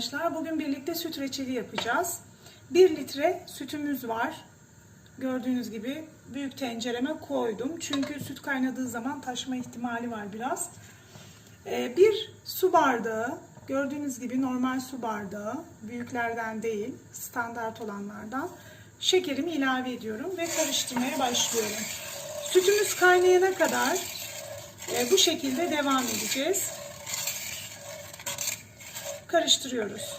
arkadaşlar. Bugün birlikte süt reçeli yapacağız. 1 litre sütümüz var. Gördüğünüz gibi büyük tencereme koydum. Çünkü süt kaynadığı zaman taşma ihtimali var biraz. Ee, bir su bardağı, gördüğünüz gibi normal su bardağı, büyüklerden değil, standart olanlardan. Şekerimi ilave ediyorum ve karıştırmaya başlıyorum. Sütümüz kaynayana kadar e, bu şekilde devam edeceğiz karıştırıyoruz.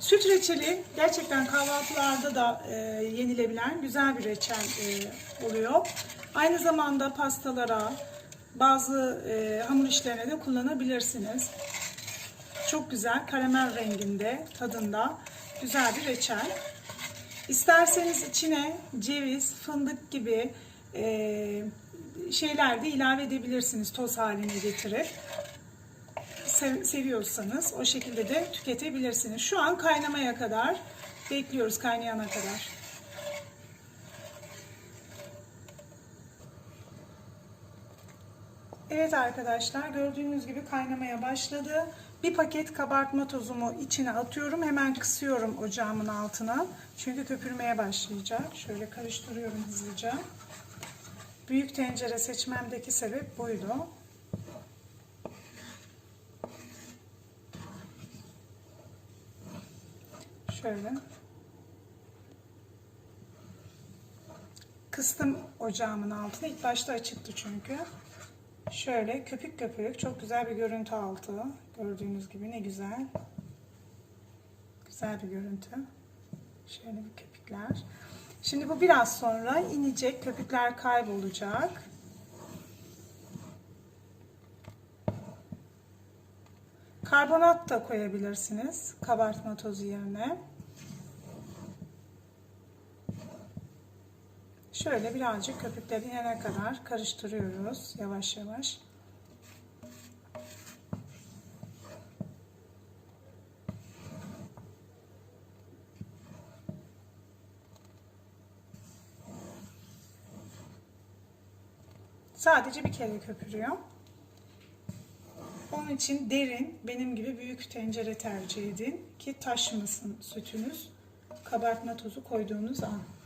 Süt reçeli gerçekten kahvaltılarda da e, yenilebilen güzel bir reçel e, oluyor. Aynı zamanda pastalara, bazı e, hamur işlerine de kullanabilirsiniz. Çok güzel karamel renginde, tadında güzel bir reçel. İsterseniz içine ceviz, fındık gibi e, şeyler de ilave edebilirsiniz toz haline getirip sev- seviyorsanız o şekilde de tüketebilirsiniz. Şu an kaynamaya kadar bekliyoruz kaynayana kadar. Evet arkadaşlar gördüğünüz gibi kaynamaya başladı. Bir paket kabartma tozumu içine atıyorum. Hemen kısıyorum ocağımın altına. Çünkü köpürmeye başlayacak. Şöyle karıştırıyorum hızlıca. Büyük tencere seçmemdeki sebep buydu. Şöyle. Kıstım ocağımın altına. İlk başta açıktı çünkü. Şöyle köpük köpük çok güzel bir görüntü altı. Gördüğünüz gibi ne güzel. Güzel bir görüntü. Şöyle bir köpükler. Şimdi bu biraz sonra inecek. Köpükler kaybolacak. Karbonat da koyabilirsiniz kabartma tozu yerine. Şöyle birazcık köpükler inene kadar karıştırıyoruz yavaş yavaş. Sadece bir kere köpürüyor. Onun için derin, benim gibi büyük tencere tercih edin ki taşmasın sütünüz. Kabartma tozu koyduğunuz an.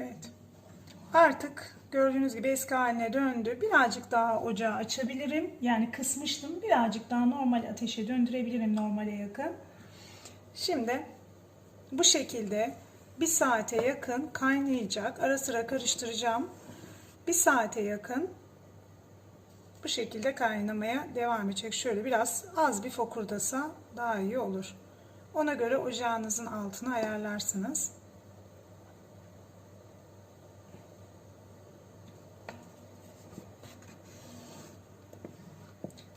Evet. Artık gördüğünüz gibi eski haline döndü. Birazcık daha ocağı açabilirim. Yani kısmıştım. Birazcık daha normal ateşe döndürebilirim normale yakın. Şimdi bu şekilde bir saate yakın kaynayacak. Ara sıra karıştıracağım. Bir saate yakın bu şekilde kaynamaya devam edecek. Şöyle biraz az bir fokurdasa daha iyi olur. Ona göre ocağınızın altını ayarlarsınız.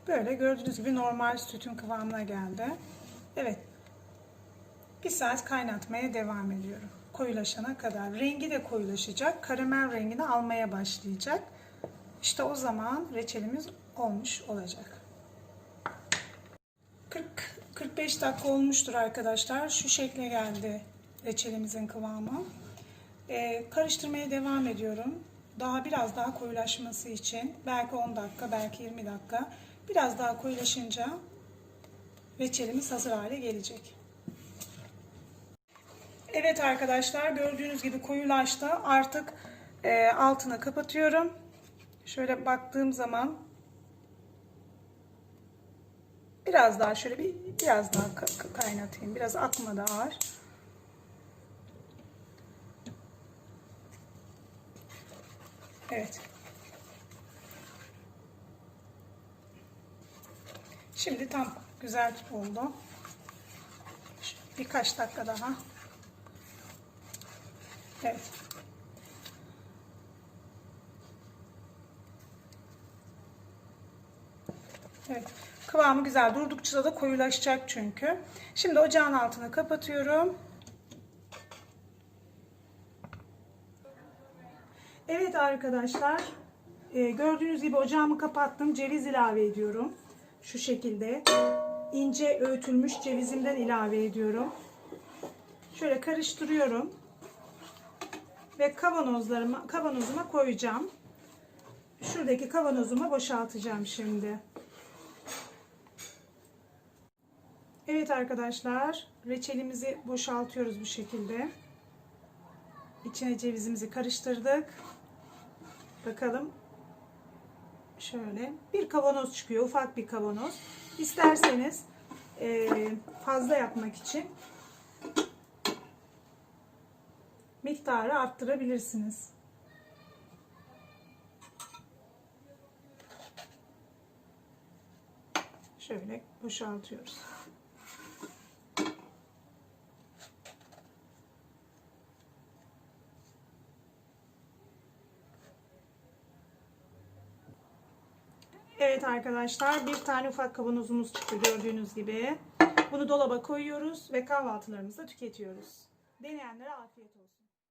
Böyle gördüğünüz gibi normal sütün kıvamına geldi. Evet. Bir saat kaynatmaya devam ediyorum. Koyulaşana kadar. Rengi de koyulaşacak. Karamel rengini almaya başlayacak. İşte o zaman reçelimiz olmuş olacak. 40 45 dakika olmuştur arkadaşlar. Şu şekle geldi reçelimizin kıvamı. Ee, karıştırmaya devam ediyorum. Daha biraz daha koyulaşması için belki 10 dakika, belki 20 dakika Biraz daha koyulaşınca reçelimiz hazır hale gelecek. Evet arkadaşlar gördüğünüz gibi koyulaştı. Artık e, altını kapatıyorum. Şöyle baktığım zaman biraz daha şöyle bir biraz daha kaynatayım. Biraz akmadı ağır. Evet. Şimdi tam güzel oldu. Birkaç dakika daha. Evet. Evet. Kıvamı güzel. Durdukça da koyulaşacak çünkü. Şimdi ocağın altını kapatıyorum. Evet arkadaşlar. e, gördüğünüz gibi ocağımı kapattım. Ceviz ilave ediyorum. Şu şekilde. ince öğütülmüş cevizimden ilave ediyorum. Şöyle karıştırıyorum. Ve kavanozlarıma, kavanozuma koyacağım. Şuradaki kavanozuma boşaltacağım şimdi. Evet arkadaşlar, reçelimizi boşaltıyoruz bu şekilde. İçine cevizimizi karıştırdık. Bakalım. Şöyle bir kavanoz çıkıyor, ufak bir kavanoz. İsterseniz eee, fazla yapmak için miktarı arttırabilirsiniz. Şöyle boşaltıyoruz. Evet arkadaşlar bir tane ufak kavanozumuz çıktı gördüğünüz gibi. Bunu dolaba koyuyoruz ve kahvaltılarımızda tüketiyoruz. Deneyenlere afiyet olsun.